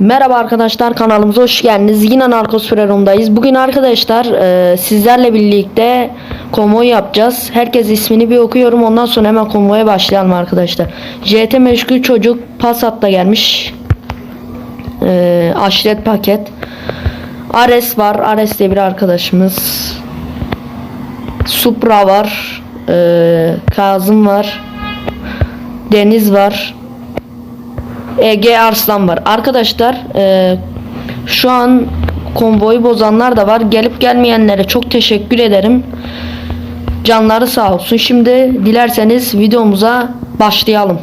Merhaba arkadaşlar kanalımıza hoş geldiniz. Yine Narkospherum'dayız. Bugün arkadaşlar e, sizlerle birlikte konvoy yapacağız. Herkes ismini bir okuyorum. Ondan sonra hemen konvoya başlayalım arkadaşlar. JT Meşgul Çocuk Passat'ta gelmiş. E, aşiret paket. Ares var. Ares diye bir arkadaşımız. Supra var. E, Kazım var. Deniz var. Ege Arslan var. Arkadaşlar e, şu an konvoyu bozanlar da var. Gelip gelmeyenlere çok teşekkür ederim. Canları sağ olsun. Şimdi dilerseniz videomuza başlayalım.